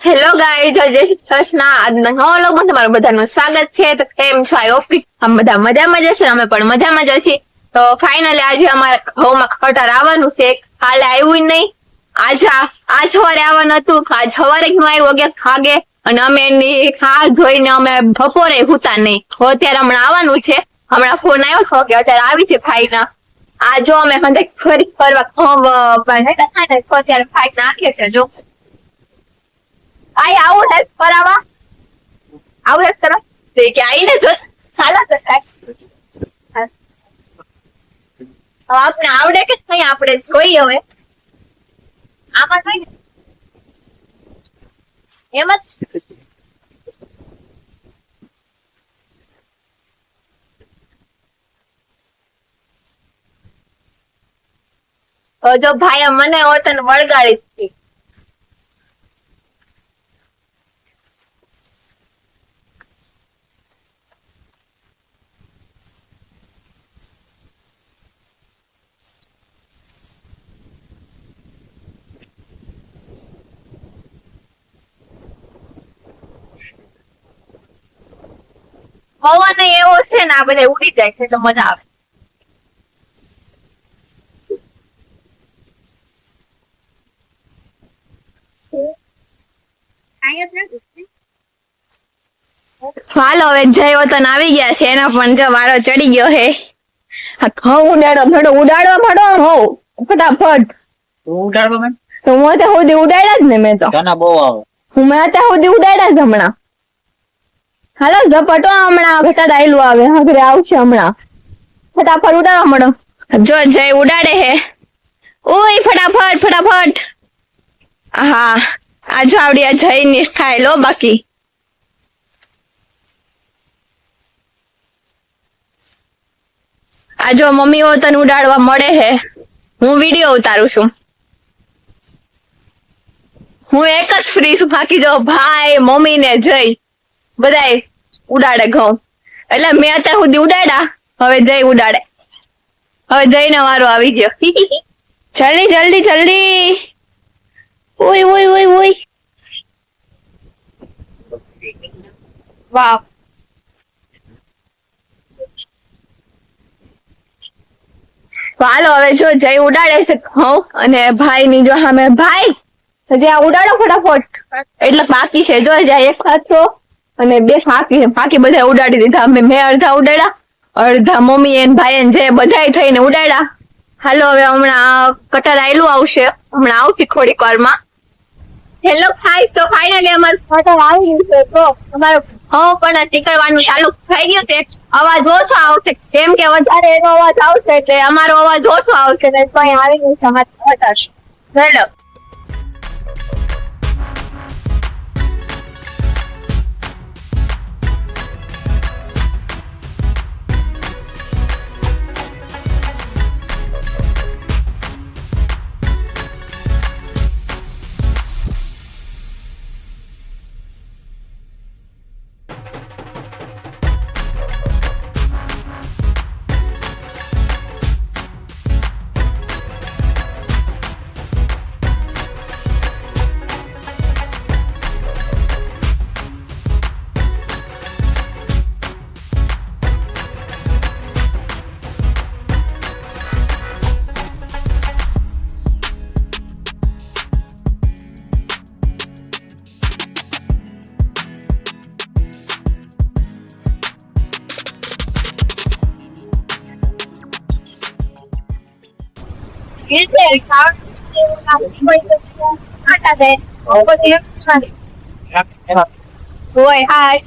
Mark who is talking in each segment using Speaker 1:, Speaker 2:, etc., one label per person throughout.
Speaker 1: Hello ગાય જય કૃષ્ણ. આજના નવા લોગમાં તમારું બધાનું સ્વાગત છે. તો કેમ છો? આઈ હોપ અમે બધા મજામાં જશે અમે પણ મજામાં જશે તો ફાઇનલી આજે અમારા ઘઉંમાં કટર આવવાનું છે. કાલે આવ્યું નહીં. આજ આજ સવારે આવવાનું હતું. આજ સવારે નું આવ્યું અગિયાર વાગે અને અમે એની હાર ધોઈને અમે બપોરે હુતા નહીં. અત્યારે હમણાં આવવાનું છે. હમણાં ફોન આવ્યો કે અત્યારે આવી છે ફાઈના આ જો અમે ફરી ફરવા ઘઉં થાય ને છે જો. આઈ આવું હેલ્પ કરાવવા. આવું હેલ્પ કરવા તે કે આઈને જો. સાલા તો આપને આવડે કે નહીં આપણે જોઈએ હવે. આમાં કઈ એમ જ. જો ભાઈ મને હોત ને પવન એવો છે ને આ બધા ઉડી જાય છે એટલે મજા આવે. હાલો હવે જય વતન આવી ગયા છે એનો પણ જો વારો ચડી ગયો હે હું ઘઉં ઉડાડો ફટો ઉડાડવા માંડો હો ફટાફટ.
Speaker 2: ઉડાડવા મેં
Speaker 1: તો હું અત્યાર સુધી ઉડાડ્યા જ ને મેં તો.
Speaker 2: બહુ આવે?
Speaker 1: હું મેં અત્યાર સુધી ઉડાડ્યા જ હમણાં. હાલો, ઝપટો હમણાં. ઘટા ડાયલું આવે. હગરે આવશે હમણાં. ફટાફટ ઉડાડવા મળો જો, જય ઉડાડે હે. ઓય ફટાફટ ફટાફટ. હા આ જો આવડી જય ની થાય લો બાકી. આ જો મમ્મીઓ તને ઉડાડવા મળે હે. હું વીડિયો ઉતારું છું. હું એક જ ફ્રી છું. બાકી જો, ભાઈ મમ્મી ને જય. બધાય ઉડાડે ઘઉં. એટલે મેં અત્યાર સુધી ઉડાડ્યા, હવે જય ઉડાડે. હવે જઈને વારો આવી ગયો. જલ્દી જલ્દી જલ્દી. ઓય ઓય ઓય ઓય. વાહ. હાલો, હવે જો જય ઉડાડે છે ઘઉં અને ભાઈ ની જો સામે ભાઈ હજી આ ઉડાડો ફટાફટ. એટલે બાકી છે, જો જાય એક ખાચરો અને બે ફાકી ફાકી બધા ઉડાડી દીધા. અમે મેં અડધા ઉડાડ્યા. અડધા મમ્મી એન ભાઈ એન જે બધાય થઈને ઉડાડ્યા. હાલો, હવે હમણાં કટર આયલું આવશે. હમણાં આવશે થોડીક વારમાં. હેલો ફાઈસ તો ફાઇનલી અમારું કટર આવી ગયું છે. તો અમારું હો પણ નીકળવાનું ચાલુ થઈ ગયું છે. અવાજ ઓછો આવશે. કેમ કે વધારે એનો અવાજ આવશે એટલે અમારો અવાજ ઓછો આવશે. તો અહીં આવી ગયું છે અમારું કટર. હેલો.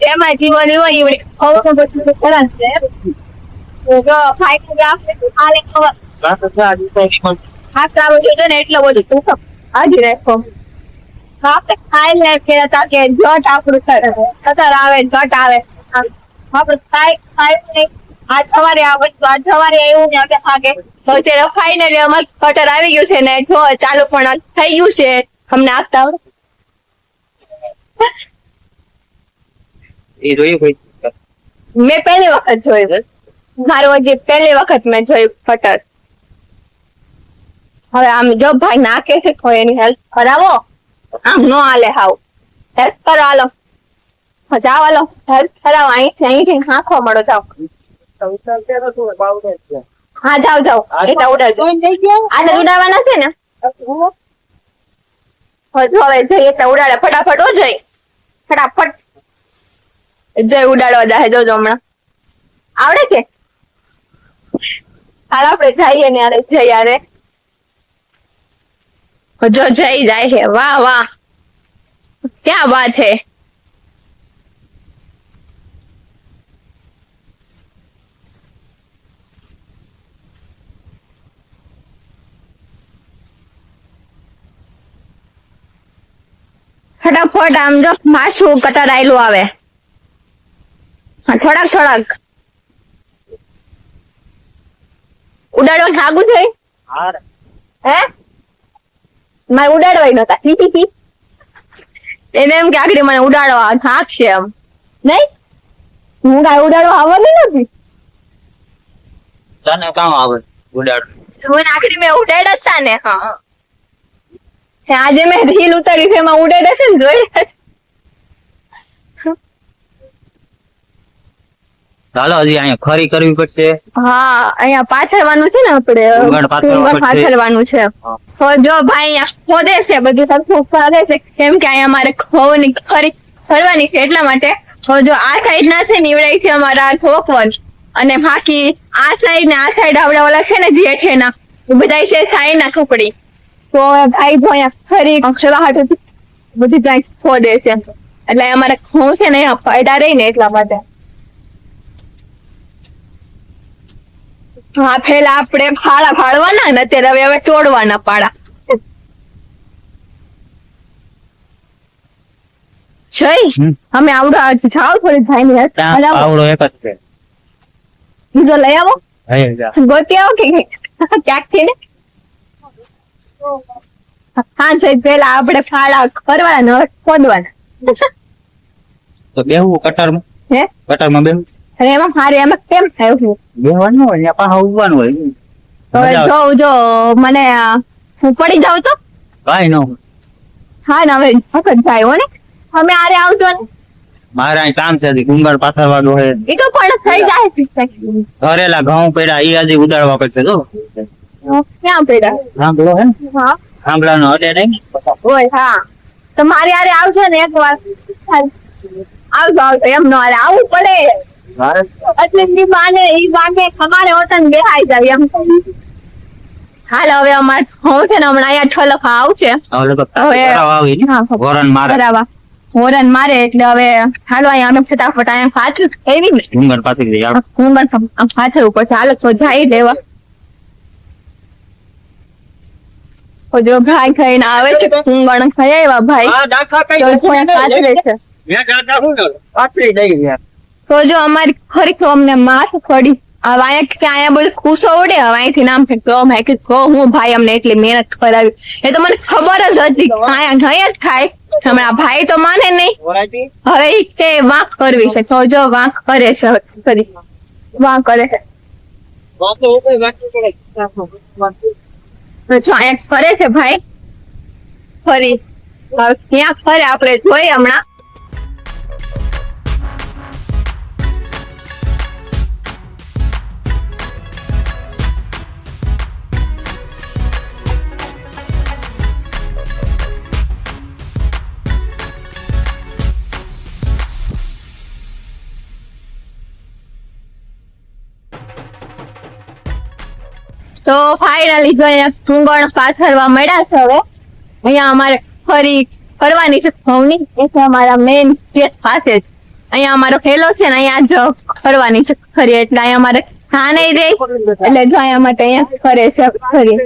Speaker 1: એમાં જીવન હોય એવડી છે જો કે હાલે ખબર હા સારું જોજો ને એટલો બધું તું હાજી રાખો આપણે ખાઈ લે કે કે જટ આપણું કતર આવે જટ આવે આપણે ખાઈ ખાઈ આજ સવારે આ આજ સવારે આવ્યું ને આપણે ખાગે તો અત્યારે ફાઇનલી અમાર કટર આવી ગયું છે ને જો ચાલુ પણ થઈ ગયું છે. અમને આપતા આવડે.
Speaker 2: એ જોયું કોઈ?
Speaker 1: મેં પહેલી વખત જોયું. મારું હજી પહેલી વખત મેં જોયું કટર હવે આમ જો ભાઈ નાખે છે કોઈ એની હેલ્પ કરાવો. આમ નો હાલે હાવ. હેલ્પ કરો હાલો. જાવ હાલો. હેલ્પ કરાવો. અહીંથી અહીંથી હાંખો મળો જાઓ. હા જાઓ જાઓ. તો ઉડાડજો. આને ઉડાવવાના છે ને? હજુ હવે જઈએ તો ઉડાડે. ફટાફટ ઓ જઈ ફટાફટ. જય ઉડાડવા જાહે જોજો હમણાં. આવડે કે? હાલ આપણે જઈએ ને અરે જઈ અરે જો જઈ જાય છે. વાહ વાહ. ક્યાં વાત હે? ફટાફટ આમ જો માછું કટરાયેલું આવે. હા થોડાક થોડાક. ઉડાડવા હાગું થઈ હે? મારે ઉડાડવાય નતા. હી હી હી. એને એમ કે આગળ મને ઉડાડવા થાક છે એમ. નહીં? હું કાંઈ ઉડાડવા આવવાની નથી?
Speaker 2: તને કામ આવે? ઉડાડ.
Speaker 1: મને આખરી મેં ઉડાડ્યા હતા ને. હા હે, આજે મેં રીલ ઉતારી છે એમાં ઉડે છે ને જોઈ
Speaker 2: ચાલો હજી અહીંયા ખરી કરવી પડશે.
Speaker 1: હા અહીંયા પાથરવાનું છે ને આપણે
Speaker 2: ડુંગર.
Speaker 1: પાથરવાનું છે. તો જો ભાઈ અહીંયા ખોદે છે બધું સરખું કરે છે? કેમ કે અહીંયા અમારે ખોવાની ખરી ફરવાની છે એટલા માટે. તો જો આ સાઈડ ના છે નીવડાય છે અમારા થોકવન અને બાકી આ સાઈડ ને આ સાઈડ આવડા ઓલા છે ને જેઠે ના એ બધા છે સાઈ ના ખોપડી તો જો અહીંયા ખરી ખરાહાટ બધી જાય ખોદે છે એટલે અમારે ઘઉં છે ને પડ્યા રહી ને એટલા માટે. હા પેલા આપણે ફાળા ફાળવાના ને અત્યારે હવે હવે તોડવાના પાડા જઈ અમે આવડો જાઓ થોડી થાય ને
Speaker 2: આવડો એક જ છે.
Speaker 1: બીજો લઈ આવો.
Speaker 2: હે
Speaker 1: ગોતી આવો કે ક્યાંકથી ને? હા પેલા આપણે ફાળા કરવાના ખોદવાના.
Speaker 2: તો બેહવું કટરમાં?
Speaker 1: હે?
Speaker 2: કટરમાં બેહવું
Speaker 1: અરે એમાં મારે એમાં કેમ થાય હું?
Speaker 2: બેહવાનું હોય ને પાછા ઉભવાનું હોય.
Speaker 1: હવે જો જો મને હું પડી જાઉં તો?
Speaker 2: કાઈ ન
Speaker 1: હા ને હવે ફકત જાય હો ને અમે આરે આવજો ને.
Speaker 2: મારે અહીં કામ છે હજી ગુંગળ પાથરવાનું હોય.
Speaker 1: એ તો પણ થઈ જાય.
Speaker 2: ઘરેલા ઘઉં પડ્યા એ હજી ઉડાડવા પડશે જો.
Speaker 1: ક્યાં પેડા
Speaker 2: સાંભળો હે?
Speaker 1: હા.
Speaker 2: અડે નહીં?
Speaker 1: આરે આવજો ને એક વાર આવજો આવજો. એમ નો આરે આવવું પડે. એટલે ઈ બાને ઈ બાને ખમારે હોતન બેહાઈ જાય એમ. હાલ હવે અમાર હું છે ને હમણાં અહીંયા ઠલક આવશે
Speaker 2: હવે લગભગ
Speaker 1: હવે-
Speaker 2: કરાવવા આવી ને?
Speaker 1: હા
Speaker 2: વરણ મારે.
Speaker 1: બરાબર. હોરન મારે એટલે હવે હાલો અહીંયા અમે ફટાફટ અહીંયા પાછું એવી
Speaker 2: ડુંગર
Speaker 1: છે. હાલો તો જાય લેવા તો જો ભાઈ ખાઈને આવે છે કુંગણ ખાઈ આવ્યા ભાઈ. તો જો અહીંયા પાથરે છે. તો જો અમારી ખરી તો અમને માથ પડી. હવે અહીંયા કે અહીંયા બધું ખુશો હવે અહીંથી નામ ફેંકતો મેં કીધું હું ભાઈ અમને એટલી મહેનત કરાવી. એ તો મને ખબર જ હતી અહીંયા ગયા જ ખાય. હમણાં ભાઈ તો માને નહીં. હવે તે વાંક કરવી છે. તો જો વાંક કરે છે ફરી વાંક કરે છે. જો અહીંયા ફરે છે ભાઈ. ફરી. ક્યાં ફરે? આપણે જોઈએ હમણાં. તો ફાઇનલી જો અહીંયા ટુંગણ પાથરવા મળ્યા છે હવે અહીંયા અમારે ફરી ફરવાની છે ઘઉંની એ છે અમારા મેઇન સ્ટેજ પાસે જ. અહીંયા અમારો ખેલો છે ને અહીંયા જ ફરવાની છે ખરી એટલે અહીંયા અમારે હા નહીં રે એટલે જો અહીંયા માટે અહીંયા ફરે છે ખરી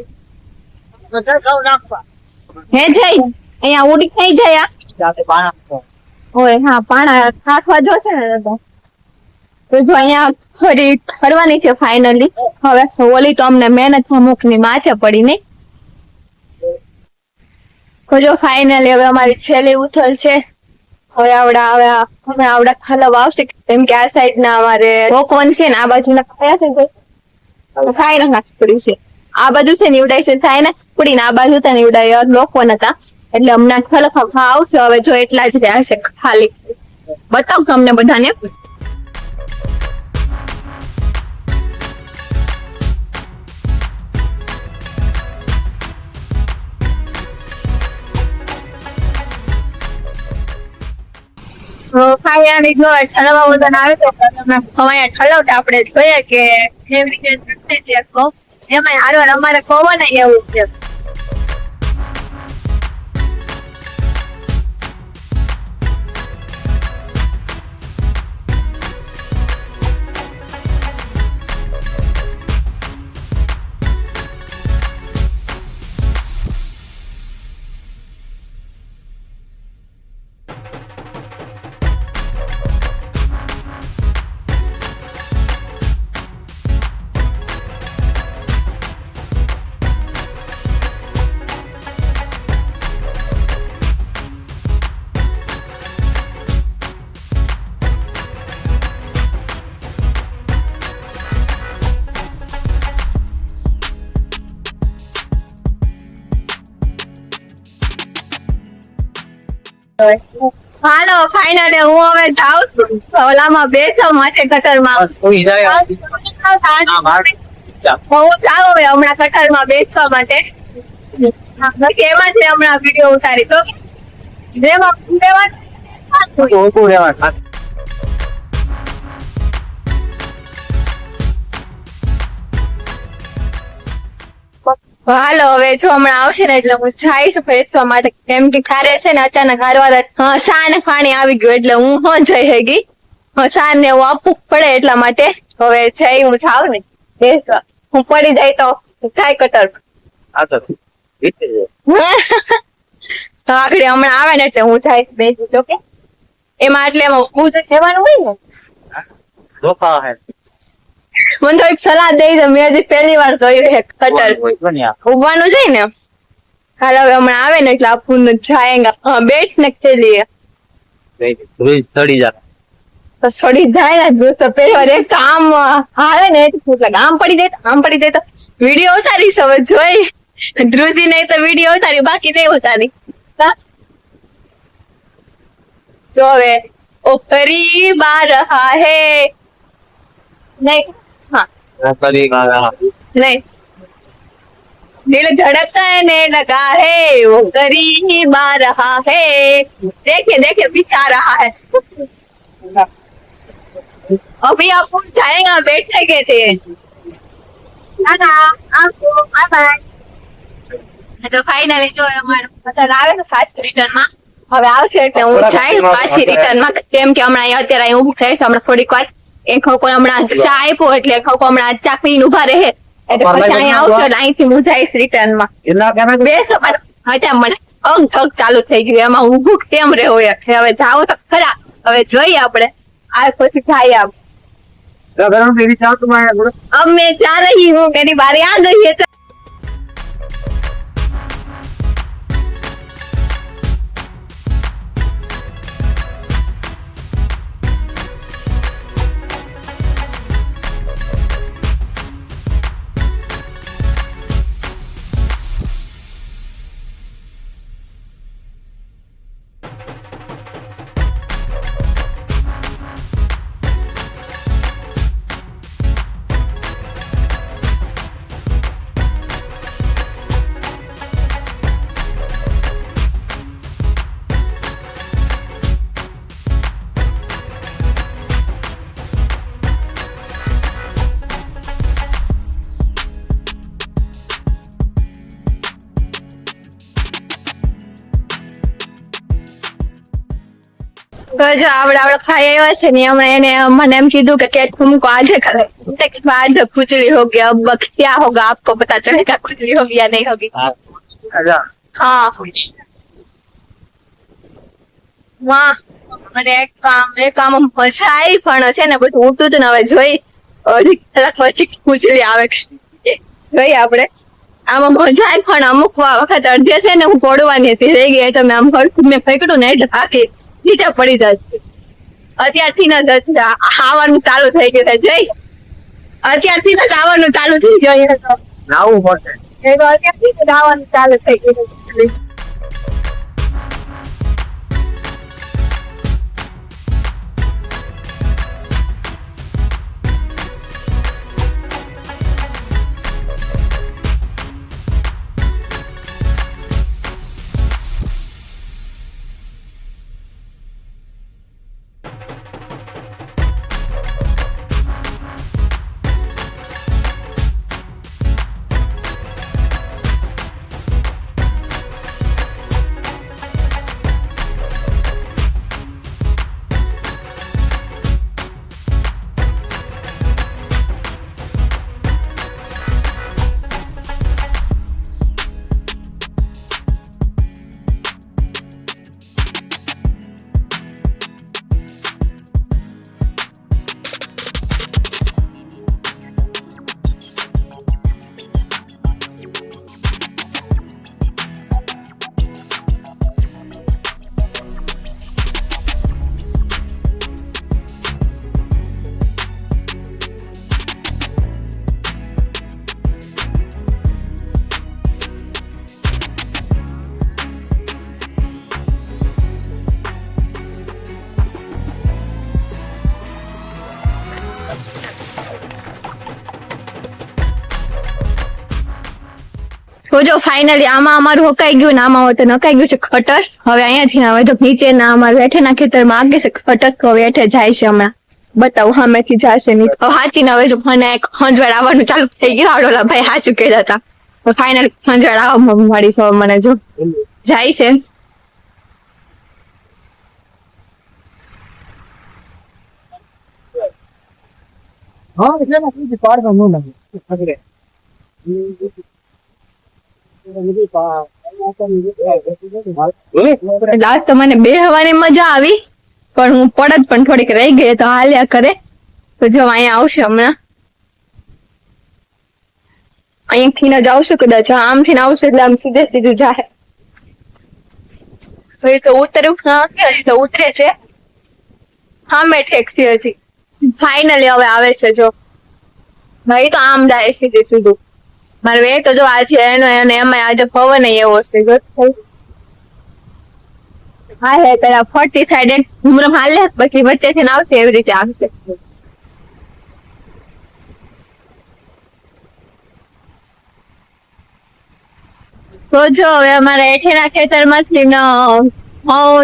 Speaker 1: હે જઈ અહીંયા ઉડી થઈ જાય હોય હા પાણા નાખવા છે ને તો જો અહીંયા ફરી ફરવાની છે ફાઇનલી હવે હોલી તો અમને મહેનત અમુકની માથે પડી તો જો ફાઇનલી હવે અમારી છેલ્લી ઉથલ છે. હવે આવડા હવે હવે આવડા ખલબ આવશે. કેમ કે આ સાઈડ ના અમારે રોકવન છે ને આ બાજુ ના કયા છે કોઈ? તો ખાઈ ના પડી છે. આ બાજુ છે નીવડાય છે થાય ને પડી ને આ બાજુ તો નીવડાય લોકો હતા. એટલે હમણાં ખલખા આવશે. હવે જો એટલા જ રહ્યા છે ખાલી. બતાવ તમને બધાને. ફાયરની જો ઠલવા બધા આવે તો તમે ખવાયા ઠલવતા આપણે જોઈએ કે કેવી રીતે. એમાં હારવાર અમારે કોવો ને એવું છે હાલો ફાઇનલી હું હવે જાઉં છું. ઓલામાં બેસો માટે કટરમાં. હું જાઉં હવે હમણાં કટરમાં બેસવા માટે. એમાં જ મેં હમણાં વીડિયો ઉતારી તો. જેમાં જેમાં હાલો હવે જો હમણાં આવશે ને એટલે હું જઈશ ફેસવા માટે. કેમ કે ખારે છે ને અચાનક હારવાર હા, સાન પાણી આવી ગયું એટલે હું હો જઈ હેગી. હા, સાન ને હું આપવું પડે એટલા માટે. હવે જઈ હું જાઉં ને. બેસવા. હું પડી જાય તો થાય કટર. આગળ હમણાં આવે ને એટલે હું જઈશ બેસી તો કે એમાં એટલે એમાં ઊભું તો રહેવાનું હોય ને?
Speaker 2: ધોકા
Speaker 1: તો એક સલાહ દઈ દે મેં હજી પહેલી વાર જોયું છે કટર. ઉભવાનું જોઈએ ને? હાલ હવે હમણાં આવે ને એટલે આપણને જાયેગા હા બેઠ ને.
Speaker 2: ધોઈ સડી જાય
Speaker 1: તો સડી જાય ને દોસ્ત પહેલી એક તો આમ હાલે ને એટલે આમ પડી જાય આમ પડી જાય તો વીડિયો ઉતારીશ હવે જોઈ. ધ્રુજી નહીં તો વીડિયો ઉતારી બાકી નહીં ઉતારી. હા? જો હવે ઓ ફરી બાર રહા હે. નહીં. હા
Speaker 2: સડી ગા
Speaker 1: नहीं दिल धड़कने लगा है वो करीब आ रहा है देखिए देखिए पीछे आ रहा है अभी आप उठ जाएगा बैठे के थे ના આપકો બાય બાય તો ફાઇનલી જો અમારે બધા આવે ને પાછું રિટર્ન માં હવે આવશે એટલે હું જાય પાછી રિટર્ન માં કેમ કે હમણાં અહીંયા અત્યારે અહીં ઊભું થઈશ હમણાં થોડીક વાર એ ખોકો હમણાં ચા આપ્યો એટલે ખોકો હમણાં ચાકરી ઊભા રહે. એટલે પછી અહીંયા આવશો એટલે અહીંથી હું જઈશ રિટર્નમાં. બેસો હતા મને અગ ધગ ચાલુ થઈ ગયું. એમાં ઊભું કેમ રહેવું એટલે હવે જાઓ તો ખરા. હવે જોઈએ આપણે. આ પછી થાય આપ અમે ચાર હું એની બારે આ ગઈ જો આપડે આપડે ભાઈ આવ્યા છે ને હમણાં એને મને એમ કીધું કે કેક तुमको आधे खा मैंने कहा, आधे खुजली हो गया अब क्या होगा आपको पता चलेगा खुजली होगी या नहीं होगी
Speaker 2: અજા
Speaker 1: हाँ વાહ મને એક કામ એક કામ મજા આવી પણ છે ને બધું ઉઠતું હતું ને હવે જોઈ અઢી કલાક પછી ખુજલી આવે જોઈ આપણે આમાં મજા આવી પણ અમુક વા- વખત અડધે છે ને હું પડવાની હતી રહી ગઈ તો મેં આમ હરખું મેં ફેંકડું ને એટલે બાકી નીચે પડી જશે અત્યારથી ન જશે આવવાનું ચાલુ થઈ ગયું છે. જઈ અત્યારથી ના આવવાનું ચાલુ થઈ ગયું.
Speaker 2: નાવું પડશે.
Speaker 1: અત્યારથી આવવાનું ચાલુ થઈ ગયું તો જો ફાઇનલી આમાં અમારું હકાઈ ગયું ને આમાં તો નકાઈ ગયું છે ખટર. હવે અહીંયાથી હવે તો નીચેના અમારા હેઠેના ખેતરમાં આગે છે ખટર. તો હવે હેઠે જાય છે હમણાં. બતાવું, હામેથી જશે નહીં હવે હાચીને હવે જો મને એક હંજવાડ આવવાનું ચાલુ થઈ ગયું. આડોલા ભાઈ, હાચું કહેતા હતા ફાઇનલ હંજવાડ આવવા મળી છે મને જો. જાય છે.
Speaker 2: હા, એટલે ને નું ન પકડે
Speaker 1: લાસ્ટ તો મને બે હવાની મજા આવી, પણ હું પડત પણ થોડીક રહી ગઈ તો હાલ્યા કરે. તો જો અહીંયા આવશે હમણાં. અહીંથી ને જ આવશે કદાચ આમથી ને આવશે એટલે આમ સીધે સીધું જાય હજી તો ઉતર્યું હજી તો ઉતરે છે. હા, મેં ટેક્સી હજી. ફાઇનલી હવે આવે છે, જો. ભાઈ તો આમ જાય સીધે સીધું. મારે બે તો જો આજે એનો અને એમાં આજે પવન એવો છે હા હે પેલા ફોર્ટી સાઈડ એક ઘુમરમ હાલે, પછી વચ્ચે થી આવશે એવી રીતે આવશે. તો જો હવે અમારા એઠેના ખેતરમાંથી ન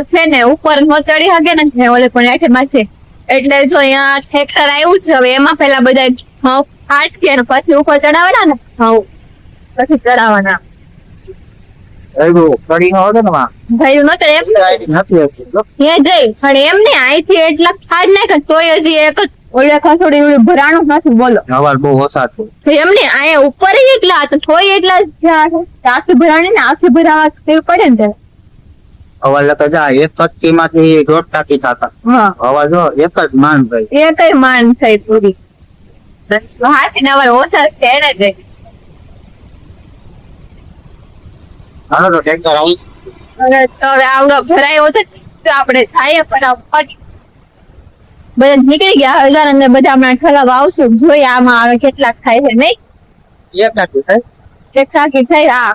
Speaker 1: છે ને, ઉપર નો ચડી શકે ને ઓલે પણ એઠે માંથી એટલે જો અહીંયા ખેતર આવ્યું છે, હવે એમાં પેલા બધા ઘઉં કાઢશે અને પછી ઉપર ચડાવવાના ને? હા. પછી ચડાવવાના.
Speaker 2: ન ને
Speaker 1: ને એટલા એક
Speaker 2: છે.
Speaker 1: ને ઉપર એટલા એટલા થયા છે. તો આખી ભરાણી ને આખી ભરાવા પડે ને.
Speaker 2: અવાજ લેતા જા એક જ માંથી દોઢ ટાકી થતા.
Speaker 1: હા.
Speaker 2: અવાજ એક જ માન ભાઈ.
Speaker 1: એ કઈ માન થઈ પૂરી.
Speaker 2: હાલો તો ટ્રેક્ટર આવી.
Speaker 1: અને હવે આવડો ભરાયો હતો આપણે જાય ફટાફટ. બધા નીકળી ગયા હવે જાણે ને બધા હમણાં આવશે. જોઈએ આમાં આવે કેટલાક થાય છે નહીં.
Speaker 2: એક થાય
Speaker 1: હા.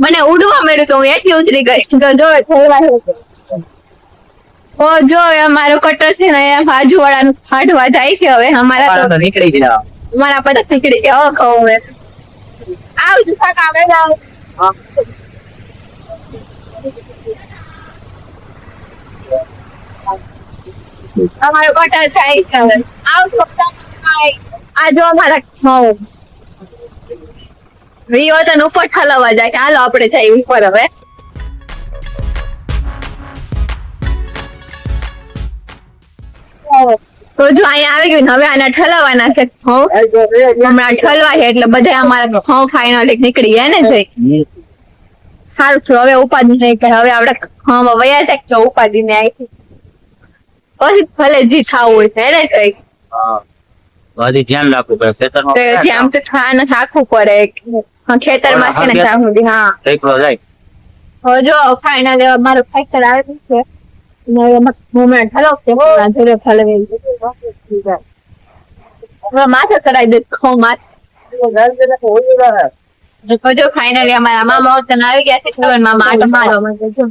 Speaker 1: મને ઉડવા મળ્યું તો હું એટલી ઉતરી ગઈ. તો જો ઓ જો અમારો કટર છે ને બાજુ વાળાનું ફાટવા જાય છે હવે. અમારા તો
Speaker 2: નીકળી ગયા.
Speaker 1: અમારા પર નીકળી ગયા. કહું હવે. આવજો કાકા આવે આવ અમારો કટર થાય છે હવે. આવજો કાકા. આ જો અમારા વીઓ તને ઉપર ઠલવવા જાય કે હાલો આપણે જઈએ ઉપર હવે. તો જો અહીંયા આવી ગયું હવે આના ઠલવાના છે. હમણાં ઠલવા છે એટલે બધા અમારા ઘઉં ફાઇનલી નીકળી ગયા ને જઈ સારું થયું હવે ઉપાધિ નહીં કે હવે આપણે હમ વયા છે જો ઉપાધિ ને આવી પછી ભલે જી થાવું હોય છે ને જઈ
Speaker 2: બધી ધ્યાન રાખવું પડે. ખેતરમાં
Speaker 1: આમ તો ખાને રાખવું પડે. ખેતરમાં છે ને ત્યાં સુધી હા.
Speaker 2: જાય
Speaker 1: જો ફાઇનલ મારો ફેક્ટર આવે છે. ને એમાં મુમેન્ટ હલો છે. હું જોડે ફલવે હવે માથે કરાઈ દે ખો માથે. જો ફાઇનલી અમારા મામા વતન આવી ગયા છે. જીવનમાં માટો મારવા માટે જો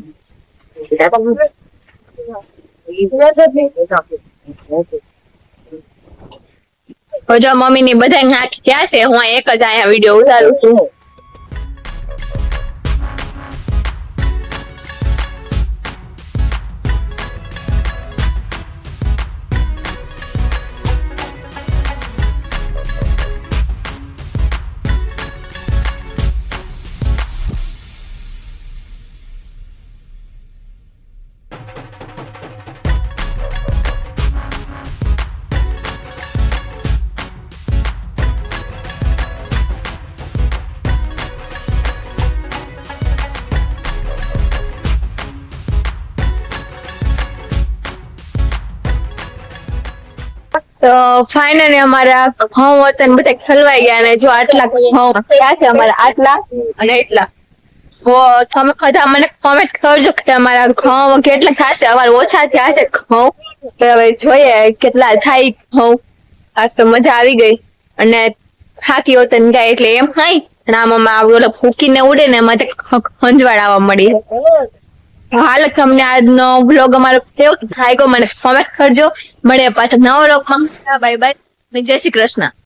Speaker 1: તો જો મમ્મી ની બધા હાથ ક્યાં છે હું એક જ અહીંયા વીડિયો ઉતારું છું. તો ફાઇનલી અમારા ઘઉં વતન બધા ખલવાઈ ગયા ને જો આટલા ઘઉં થયા છે અમારા આટલા અને એટલા. તમે બધા મને કોમેન્ટ કરજો કે અમારા ઘઉં કેટલા થશે અમારે ઓછા થયા છે ઘઉં હવે જોઈએ કેટલા થાય ઘઉં આજ તો મજા આવી ગઈ. અને થાકી હોતન ગાય એટલે એમ ખાઈ અને આમાં આમ ઓલો ફૂકીને ઉડે ને એમાં ખંજવાળ આવવા મળી હાલ તમને આજનો બ્લોગ અમારો કેવો થાય મને કોમેન્ટ કરજો. મળે પાછા નવો બ્લોગમાં બાય બાય જય શ્રી કૃષ્ણ.